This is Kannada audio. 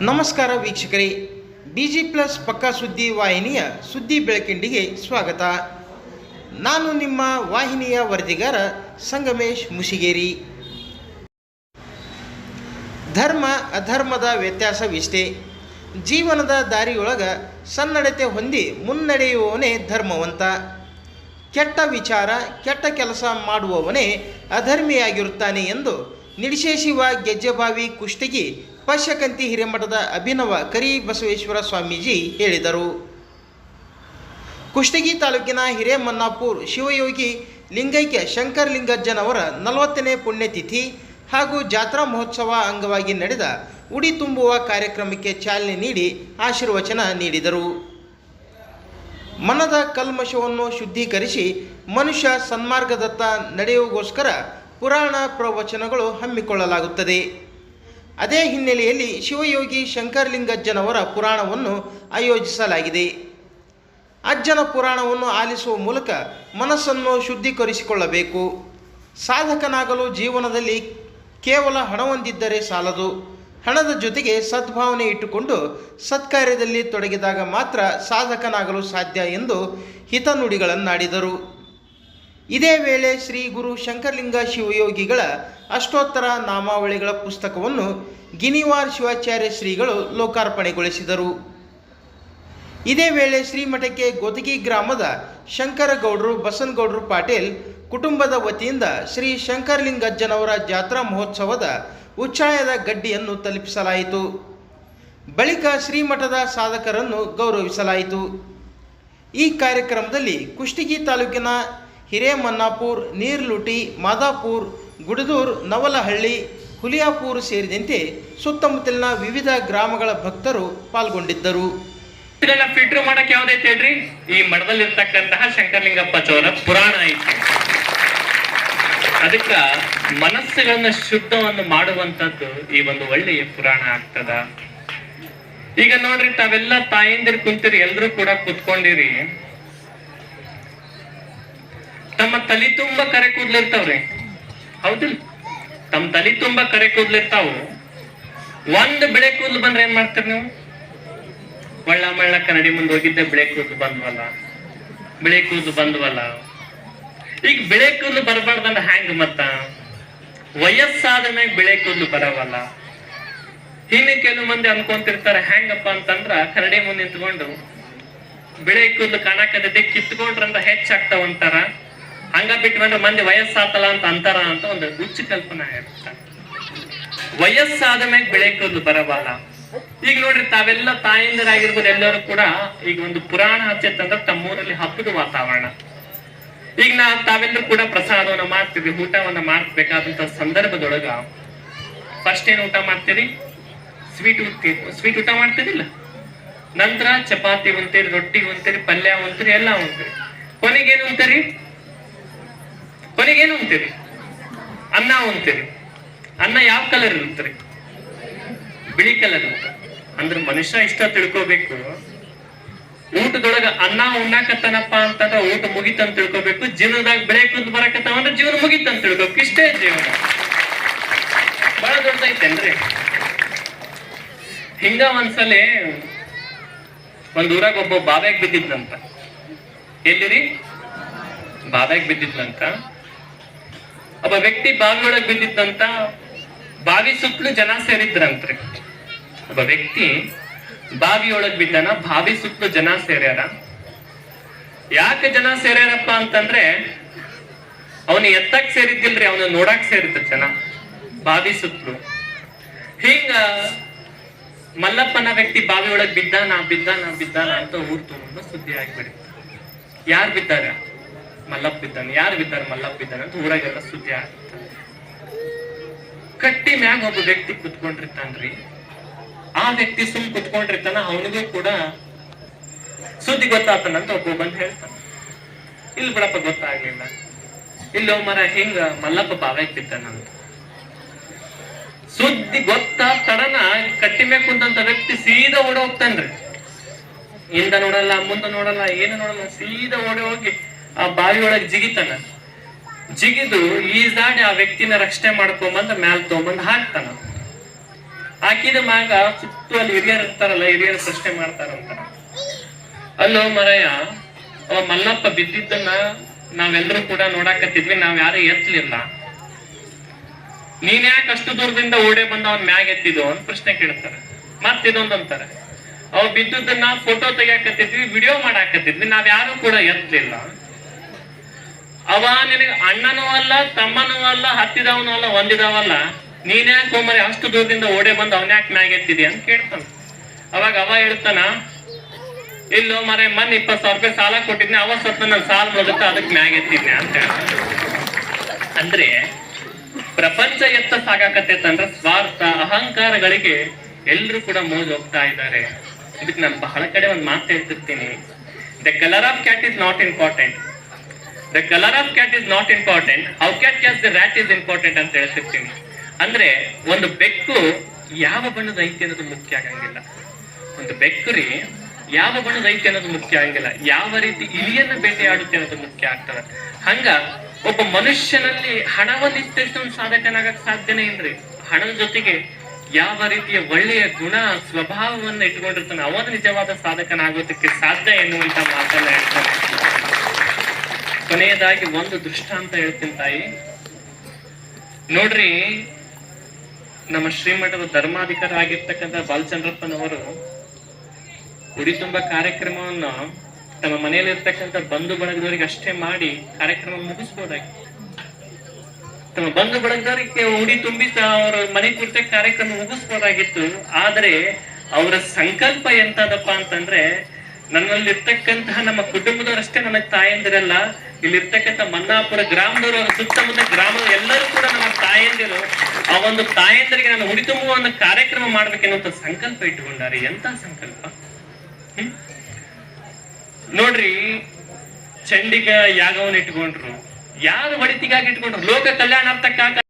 ನಮಸ್ಕಾರ ವೀಕ್ಷಕರೇ ಬಿ ಜಿ ಪ್ಲಸ್ ಪಕ್ಕಾ ಸುದ್ದಿ ವಾಹಿನಿಯ ಸುದ್ದಿ ಬೆಳಕಿಂಡಿಗೆ ಸ್ವಾಗತ. ನಾನು ನಿಮ್ಮ ವಾಹಿನಿಯ ವರದಿಗಾರ ಸಂಗಮೇಶ್ ಮುಸಿಗೇರಿ ಧರ್ಮ ಅಧರ್ಮದ ವ್ಯತ್ಯಾಸವಿಷ್ಟೇ. ಜೀವನದ ದಾರಿಯೊಳಗ ಸನ್ನಡತೆ ಹೊಂದಿ ಮುನ್ನಡೆಯುವವನೇ ಧರ್ಮವಂತ. ಕೆಟ್ಟ ವಿಚಾರ, ಕೆಟ್ಟ ಕೆಲಸ ಮಾಡುವವನೇ ಅಧರ್ಮಿಯಾಗಿರುತ್ತಾನೆ ಎಂದು ನಿಡಿಶೇಶಿವ ಗೆಜ್ಜೆಬಾವಿ ಕುಷ್ಟಗಿ ಪಶ್ಯಕಂತಿ ಹಿರೇಮಠದ ಅಭಿನವ ಕರಿ ಬಸವೇಶ್ವರ ಸ್ವಾಮೀಜಿ ಹೇಳಿದರು. ಕುಷ್ಟಗಿ ತಾಲೂಕಿನ ಹಿರೇಮನ್ನಾಪುರ್ ಶಿವಯೋಗಿ ಲಿಂಗೈಕ್ಯ ಶಂಕರಲಿಂಗಜ್ಜನವರ ನಲವತ್ತನೇ ಪುಣ್ಯತಿಥಿ ಹಾಗೂ ಜಾತ್ರಾ ಮಹೋತ್ಸವ ಅಂಗವಾಗಿ ನಡೆದ ಉಡಿ ತುಂಬುವ ಕಾರ್ಯಕ್ರಮಕ್ಕೆ ಚಾಲನೆ ನೀಡಿ ಆಶೀರ್ವಚನ ನೀಡಿದರು. ಮನದ ಕಲ್ಮಶವನ್ನು ಶುದ್ಧೀಕರಿಸಿ ಮನುಷ್ಯ ಸನ್ಮಾರ್ಗದತ್ತ ನಡೆಯುವಗೋಸ್ಕರ ಪುರಾಣ ಪ್ರವಚನಗಳು ಹಮ್ಮಿಕೊಳ್ಳಲಾಗುತ್ತದೆ. ಅದೇ ಹಿನ್ನೆಲೆಯಲ್ಲಿ ಶಿವಯೋಗಿ ಶಂಕರಲಿಂಗಜ್ಜನವರ ಪುರಾಣವನ್ನು ಆಯೋಜಿಸಲಾಗಿದೆ. ಅಜ್ಜನ ಪುರಾಣವನ್ನು ಆಲಿಸುವ ಮೂಲಕ ಮನಸ್ಸನ್ನು ಶುದ್ಧೀಕರಿಸಿಕೊಳ್ಳಬೇಕು. ಸಾಧಕನಾಗಲು ಜೀವನದಲ್ಲಿ ಕೇವಲ ಹಣವೊಂದಿದ್ದರೆ ಸಾಲದು. ಹಣದ ಜೊತೆಗೆ ಸದ್ಭಾವನೆ ಇಟ್ಟುಕೊಂಡು ಸತ್ಕಾರ್ಯದಲ್ಲಿ ತೊಡಗಿದಾಗ ಮಾತ್ರ ಸಾಧಕನಾಗಲು ಸಾಧ್ಯ ಎಂದು ಹಿತನುಡಿಗಳನ್ನಾಡಿದರು. ಇದೇ ವೇಳೆ ಶ್ರೀ ಗುರು ಶಂಕರಲಿಂಗ ಶಿವಯೋಗಿಗಳ ಅಷ್ಟೋತ್ತರ ನಾಮಾವಳಿಗಳ ಪುಸ್ತಕವನ್ನು ಗಿನಿವಾರ್ ಶಿವಾಚಾರ್ಯ ಶ್ರೀಗಳು ಲೋಕಾರ್ಪಣೆಗೊಳಿಸಿದರು. ಇದೇ ವೇಳೆ ಶ್ರೀಮಠಕ್ಕೆ ಗೊದಗಿ ಗ್ರಾಮದ ಶಂಕರಗೌಡರು ಬಸನಗೌಡರು ಪಾಟೀಲ್ ಕುಟುಂಬದ ವತಿಯಿಂದ ಶ್ರೀ ಶಂಕರಲಿಂಗಜ್ಜನವರ ಜಾತ್ರಾ ಮಹೋತ್ಸವದ ಉಚ್ಚಾಯದ ಗಡ್ಡಿಯನ್ನು ತಲುಪಿಸಲಾಯಿತು. ಬಳಿಕ ಶ್ರೀಮಠದ ಸಾಧಕರನ್ನು ಗೌರವಿಸಲಾಯಿತು. ಈ ಕಾರ್ಯಕ್ರಮದಲ್ಲಿ ಕುಷ್ಟಗಿ ತಾಲೂಕಿನ ಹಿರೇಮನ್ನಾಪುರ್, ನೀರ್ಲುಟಿ, ಮಾದಾಪುರ್, ಗುಡದೂರ್, ನವಲಹಳ್ಳಿ, ಹುಲಿಯಾಪುರ್ ಸೇರಿದಂತೆ ಸುತ್ತಮುತ್ತಲಿನ ವಿವಿಧ ಗ್ರಾಮಗಳ ಭಕ್ತರು ಪಾಲ್ಗೊಂಡಿದ್ದರು. ಇದನ್ನ ಫಿಲ್ಟರ್ ಮಾಡಕ್ ಯಾವ್ದೈತೆ ಹೇಳ್ರಿ? ಈ ಮಠದಲ್ಲಿ ಇರ್ತಕ್ಕಂತಹ ಶಂಕರಲಿಂಗಪ್ಪ ಚೌರ ಪುರಾಣ ಐತಿ. ಅದಕ್ಕ ಮನಸ್ಸುಗಳನ್ನ ಶುದ್ಧವನ್ನು ಮಾಡುವಂತದ್ದು ಈ ಒಂದು ಒಳ್ಳೆಯ ಪುರಾಣ ಆಗ್ತದ. ಈಗ ನೋಡ್ರಿ, ತಾವೆಲ್ಲ ತಾಯಿಂದಿರ್ ಕುಂತೀರಿ, ಎಲ್ರು ಕೂಡ ಕುತ್ಕೊಂಡಿರಿ. ತಮ್ಮ ತಲೆ ತುಂಬಾ ಕರೆ ಕೂದ್ಲಿರ್ತಾವ್ರಿ ಹೌದಿಲ್ಲ ತಮ್ಮ ತಲೆ ತುಂಬಾ ಕರೆ ಕೂದ್ಲಿರ್ತಾವು ಒಂದ್ ಬೆಳೆ ಕೂದ್ಲು ಬಂದ್ರೆ ಏನ್ ಮಾಡ್ತೀರಿ ನೀವು? ಒಳ್ಳ ಮಳ್ಳ ಕನ್ನಡಿ ಮುಂದೆ ಹೋಗಿದ್ದೆ, ಬೆಳೆ ಕೂದ್ಲು ಬಂದ್ವಲ್ಲ. ಬೆಳೆ ಕೂದ್ಲು ಬಂದ್ವಲ್ಲ. ಈಗ ಬೆಳೆ ಕೂದ್ಲು ಬರಬಾರ್ದಂದ್ರೆ ಹ್ಯಾಂಗ್ ಮತ್ತ? ವಯಸ್ಸಾದ ಮ್ಯಾಗ ಬೆಳೆ ಕೂದ್ಲು ಬರವಲ್ಲ. ಇನ್ನು ಕೆಲವು ಮಂದಿ ಅನ್ಕೊಂತಿರ್ತಾರೆ ಹೆಂಗಪ್ಪ ಅಂತಂದ್ರ ಕನ್ನಡಿ ಮುಂದೆ ನಿಂತ್ಕೊಂಡು ಬೆಳೆ ಕೂದಲು ಕಾಣಕತ್ತೆ ಕಿತ್ಕೊಂಡ್ರಂದ್ರ ಹೆಚ್ಚಾಗ್ತಾವಂತಾರ ಹಂಗ ಬಿಟ್ಕೊಂಡ್ರೆ ಮಂದಿ ವಯಸ್ಸಾತಲ್ಲ ಅಂತ ಅಂತಾರ ಅಂತ ಒಂದು ಹುಚ್ಚು ಕಲ್ಪನೆ ಇರುತ್ತೆ. ವಯಸ್ಸಾದ ಮ್ಯಾಗ ಬೆಳೆ ಕೂದಲು ಬರಬಾರ ಈಗ ನೋಡ್ರಿ, ತಾವೆಲ್ಲ ತಾಯಂದಿರಾಗಿರ್ಬೋದು ಎಲ್ಲರೂ ಕೂಡ ಈಗ ಒಂದು ಪುರಾಣ ಹಚ್ಚತ್ತಂದ್ರೆ ತಮ್ಮೂರಲ್ಲಿ ಹಬ್ಬದ ವಾತಾವರಣ. ಈಗ ನಾ ತಾವೆಲ್ಲರೂ ಕೂಡ ಪ್ರಸಾದವನ್ನ ಮಾಡ್ತೀವಿ, ಊಟವನ್ನ ಮಾಡ್ಬೇಕಾದಂತ ಸಂದರ್ಭದೊಳಗ. ಫಸ್ಟ್ ಏನ್ ಊಟ ಮಾಡ್ತೀರಿ? ಸ್ವೀಟ್ ಸ್ವೀಟ್ ಊಟ ಮಾಡ್ತೀರಿಲ್ಲ ನಂತರ ಚಪಾತಿ ಉಂತೀರಿ, ರೊಟ್ಟಿ ಉಂತೀರಿ, ಪಲ್ಯ ಉಂತೀರಿ, ಎಲ್ಲ ಉಂತೀರಿ. ಕೊನೆಗೇನು ಉಂತೀರಿ? ಕೊನೆಗೇನು ಅಂತೀರಿ? ಅನ್ನ ಅಂತೀರಿ. ಅನ್ನ ಯಾವ ಕಲರ್ ಇರುತ್ತೆ ಬಿಳಿ ಕಲರ್ ಅಂತ ಅಂದ್ರೆ ಮನುಷ್ಯ ಇಷ್ಟ ತಿಳ್ಕೋಬೇಕು. ಊಟದೊಳಗ ಅನ್ನ ಉಣ್ಣಾಕತ್ತಾನಪ್ಪ ಅಂತಂದ್ರ ಊಟ ಮುಗಿತಂತ ತಿಳ್ಕೋಬೇಕು. ಜೀವನದಾಗ ಬೆಳೆ ಕುಂತ ಅಂದ್ರೆ ಜೀವನ ಮುಗಿತಂತ ತಿಳ್ಕೋಬೇಕು. ಇಷ್ಟೇ ಜೀವನ. ಬಹಳ ದೊಡ್ಡದೈತೇನ್ರಿ ಹಿಂಗ ಒಂದ್ಸಲಿ ಒಂದ್ ಊರಾಗ ಒಬ್ಬ ಬಾವ್ಯಾಗ ಬಿದ್ದಿದ್ನಂತ ಎಲ್ಲಿರಿ? ಬಾವ್ಯಾಗ ಬಿದ್ದಿದ್ನಂತ ಒಬ್ಬ ವ್ಯಕ್ತಿ ಬಾವಿಯೊಳಗೆ ಬಿದ್ದಿದ್ದಂತ ಬಾವಿ ಸುತ್ತಲೂ ಜನ ಸೇರಿದ್ರಂತ್ರಿ ಒಬ್ಬ ವ್ಯಕ್ತಿ ಬಾವಿಯೊಳಗ್ ಬಿದ್ದಾನ, ಬಾವಿ ಸುತ್ತಲೂ ಜನ ಸೇರ್ಯಾರ. ಯಾಕೆ ಜನ ಸೇರ್ಯಾರಪ್ಪ ಅಂತಂದ್ರೆ, ಅವನು ಎತ್ತಕ್ ಸೇರಿದ್ದಿಲ್ರಿ, ಅವನು ನೋಡಕ್ ಸೇರಿದ್ರು ಜನ, ಬಾವಿ ಸುತ್ತಲೂ. ಹಿಂಗ ಮಲ್ಲಪ್ಪನ ವ್ಯಕ್ತಿ ಬಾವಿ ಒಳಗ್ ಬಿದ್ದಾನ ಬಿದ್ದಾನ ಬಿದ್ದಾನ ಅಂತ ಊರ್ ತುಂಬ ಸುದ್ದಿ ಆಗ್ಬಿಡಿ ಯಾರು ಬಿದ್ದಾರ? ಮಲ್ಲಪ್ಪ ಬಿದ್ದಾನೆ ಯಾರು ಬಿದ್ದಾರೆ ಮಲ್ಲಪ್ಪ ಬಿದ್ದಾನೆ ಅಂತ ಊರಾಗೆಲ್ಲ ಸುದ್ದಿ ಆಗುತ್ತೆ. ಕಟ್ಟಿ ಮ್ಯಾಗ ಒಬ್ಬ ವ್ಯಕ್ತಿ ಕುತ್ಕೊಂಡಿರ್ತಾನ್ರಿ. ಆ ವ್ಯಕ್ತಿ ಸುಮ್ ಕುತ್ಕೊಂಡಿರ್ತಾನ, ಅವನಿಗೂ ಕೂಡ ಸುದ್ದಿ ಗೊತ್ತಾತನಂತ ಒಬ್ಬ ಬಂದು ಹೇಳ್ತಾನ. ಇಲ್ಲಿ ಬಿಡಪ್ಪ, ಗೊತ್ತಾಗ್ಲಿಲ್ಲ. ಇಲ್ಲೋ ಮರ, ಹಿಂಗ ಮಲ್ಲಪ್ಪ ಬಾವ್ಯಾಗ ಬಿದ್ದಾನಂತ ಸುದ್ದಿ ಗೊತ್ತಾದ ತಡನ ಕಟ್ಟಿ ಮ್ಯಾಗ ಕುಂತಂತ ವ್ಯಕ್ತಿ ಸೀದಾ ಓಡಿ ಹೋಗ್ತಾನ್ರಿ. ಹಿಂದ ನೋಡಲ್ಲ, ಮುಂದ ನೋಡಲ್ಲ, ಏನು ನೋಡಲ್ಲ, ಸೀದಾ ಓಡಿ ಹೋಗಿ ಆ ಬಾವಿ ಜಿಗಿತನ ಜಿಗಿತಾನ. ಜಿಗಿದು ಈಜಾಡಿ ಆ ವ್ಯಕ್ತಿನ ರಕ್ಷಣೆ ಮಾಡ್ಕೊಂಬಂದ ಮ್ಯಾಲ್ ತಗೊಂಬಂದ್ ಹಾಕ್ತಾನ. ಹಾಕಿದ ಮ್ಯಾಗ ಸುತ್ತು ಅಲ್ಲಿ ಹಿರಿಯರು ಇರ್ತಾರಲ್ಲ, ಹಿರಿಯರು ಪ್ರಶ್ನೆ ಮಾಡ್ತಾರಂತ ಅಲ್ಲೋ ಮರಯ್ಯ, ಅವ ಮಲ್ಲಪ್ಪ ಬಿದ್ದಿದ್ದನ್ನ ನಾವೆಲ್ಲರೂ ಕೂಡ ನೋಡಾಕತ್ತಿದ್ವಿ, ನಾವ್ ಯಾರು ಎತ್ತಲಿಲ್ಲ ನೀನ್ ಯಾಕೆ ಅಷ್ಟು ದೂರದಿಂದ ಓಡೇ ಬಂದ ಅವ್ನ ಮ್ಯಾಗ ಎತ್ತಿದ್ದು ಅಂತ ಪ್ರಶ್ನೆ ಕೇಳ್ತಾರೆ. ಮತ್ ಇದೊಂದ್ ಅಂತಾರೆ. ಅವ್ ಬಿದ್ದುದನ್ನ ಫೋಟೋ ತೆಗಿಯಾಕತ್ತಿದ್ವಿ ವಿಡಿಯೋ ಮಾಡಾಕತ್ತಿದ್ವಿ, ನಾವ್ ಯಾರು ಕೂಡ ಎತ್ತಲಿಲ್ಲ ಅವ ನಿನಗೆ ಅಣ್ಣನೂ ಅಲ್ಲ, ತಮ್ಮನೂ ಅಲ್ಲ, ಹತ್ತಿದವನು ಅಲ್ಲ ಒಂದಿದವಲ್ಲ ನೀನ್ ಯಾಕೆ ಹೋಮರಿ ಅಷ್ಟು ದೂರದಿಂದ ಓಡೆ ಬಂದು ಅವನ್ಯಾಕ್ ಯಾಕೆ ಮ್ಯಾಗ ಎತ್ತಿದಿ ಅಂತ ಕೇಳ್ತಾನೆ. ಅವಾಗ ಅವ ಹೇಳ್ತಾನ, ಇಲ್ಲೋ ಮರೆ ಮನ್ ಇಪ್ಪತ್ ಸಾವಿರ ರೂಪಾಯಿ ಸಾಲ ಕೊಟ್ಟಿದ್ನೆ, ಅವ ಸ್ವಲ್ಪ ನನ್ ಸಾಲ ಮುಗಿತ ಅದಕ್ಕೆ ಮ್ಯಾಗೆತ್ತಿದ್ನೆ ಅಂತ ಅಂದ್ರೆ ಪ್ರಪಂಚ ಎತ್ತ ಸಾಗಾಕತ್ತೈತೆ ಅಂದ್ರೆ ಸ್ವಾರ್ಥ, ಅಹಂಕಾರಗಳಿಗೆ ಎಲ್ರು ಕೂಡ ಮೋಜ್ ಹೋಗ್ತಾ ಇದ್ದಾರೆ. ಇದಕ್ಕೆ ನಾನು ಬಹಳ ಕಡೆ ಒಂದು ಮಾತು ಹೇಳ್ತಿರ್ತೀನಿ. The colour of cat is not important the colour of cat is not important how cat catches the rat is important ಅಂತ ಹೇಳ್ತಿರ್ತೀನಿ. ಅಂದ್ರೆ ಒಂದು ಬೆಕ್ಕು ಯಾವ ಬಣ್ಣದ ಐತಿ ಅನ್ನೋದು ಮುಖ್ಯ ಆಗಂಗಿಲ್ಲ. ಒಂದು ಬೆಕ್ಕು ರೀ ಯಾವ ಬಣ್ಣದ ಐತಿ ಅನ್ನೋದು ಮುಖ್ಯ ಆಗಂಗಿಲ್ಲ. ಯಾವ ರೀತಿ ಇಲಿಯನ್ನ ಬೇಟೆಯಾಡುತ್ತೆ ಅನ್ನೋದು ಮುಖ್ಯ ಆಗ್ತದೆ. ಹಂಗ ಒಬ್ಬ ಮನುಷ್ಯನಲ್ಲಿ ಹಣವನ್ನು ಇದ್ದಷ್ಟು ಸಾಧಕನಾಗಕ್ ಸಾಧ್ಯನೇ ಇಲ್ರಿ. ಹಣದ ಜೊತೆಗೆ ಯಾವ ರೀತಿಯ ಒಳ್ಳೆಯ ಗುಣ, ಸ್ವಭಾವವನ್ನು ಇಟ್ಕೊಂಡಿರ್ತಾನೆ ಅವನ ನಿಜವಾದ ಸಾಧಕನಾಗೋದಕ್ಕೆ ಸಾಧ್ಯ ಎನ್ನುವಂತ ಮಾತನ್ನ ಹೇಳ್ತಾನೆ ಕೊನೆಯದಾಗಿ ಒಂದು ದೃಷ್ಟಾಂತ ಹೇಳ್ತೀನಿ ತಾಯಿ. ನೋಡ್ರಿ, ನಮ್ಮ ಶ್ರೀಮಠದ ಧರ್ಮಾಧಿಕಾರ ಆಗಿರ್ತಕ್ಕಂಥ ಬಾಲಚಂದ್ರಪ್ಪನವರು ಉಡಿ ತುಂಬ ಕಾರ್ಯಕ್ರಮವನ್ನು ತಮ್ಮ ಮನೆಯಲ್ಲಿ ಇರ್ತಕ್ಕಂಥ ಬಂಧು ಬಳಗದವರಿಗೆ ಅಷ್ಟೇ ಮಾಡಿ ಕಾರ್ಯಕ್ರಮ ಮುಗಿಸ್ಬೋದಾಗಿತ್ತು ತಮ್ಮ ಬಂಧು ಬಳಗದವರಿಗೆ ಉಡಿ ತುಂಬಿ ಅವರ ಮನೆ ಕುರಿತ ಕಾರ್ಯಕ್ರಮ ಮುಗಿಸ್ಬೋದಾಗಿತ್ತು. ಆದ್ರೆ ಅವರ ಸಂಕಲ್ಪ ಎಂತದಪ್ಪ ಅಂತಂದ್ರೆ ನನ್ನಲ್ಲಿರ್ತಕ್ಕಂತಹ ನಮ್ಮ ಕುಟುಂಬದವರಷ್ಟೇ ನನಗೆ ತಾಯಂದಿರಲ್ಲ ಇಲ್ಲಿರ್ತಕ್ಕಂಥ ಮನ್ನಾಪುರ ಗ್ರಾಮದವರು ಸುತ್ತಮುತ್ತ ಗ್ರಾಮದ ಎಲ್ಲರೂ ಕೂಡ ನಮ್ಮ ತಾಯಂದಿರು, ಆ ಒಂದು ತಾಯಂದಿರಿಗೆ ನಾನು ಹುಡಿ ತುಂಬುವ ಒಂದು ಕಾರ್ಯಕ್ರಮ ಮಾಡ್ಬೇಕೆನ್ನುವಂತ ಸಂಕಲ್ಪ ಇಟ್ಟುಕೊಂಡಾರೆ. ಎಂತ ಸಂಕಲ್ಪ? ನೋಡ್ರಿ, ಚಂಡಿಗ ಯಾಗವನ್ನ ಇಟ್ಕೊಂಡ್ರು. ಯಾರು ಹೊಡಿತಿಗಾಗಿ ಇಟ್ಕೊಂಡ್ರು? ಲೋಕ ಕಲ್ಯಾಣಾರ್ಥಕ್ಕಾಗ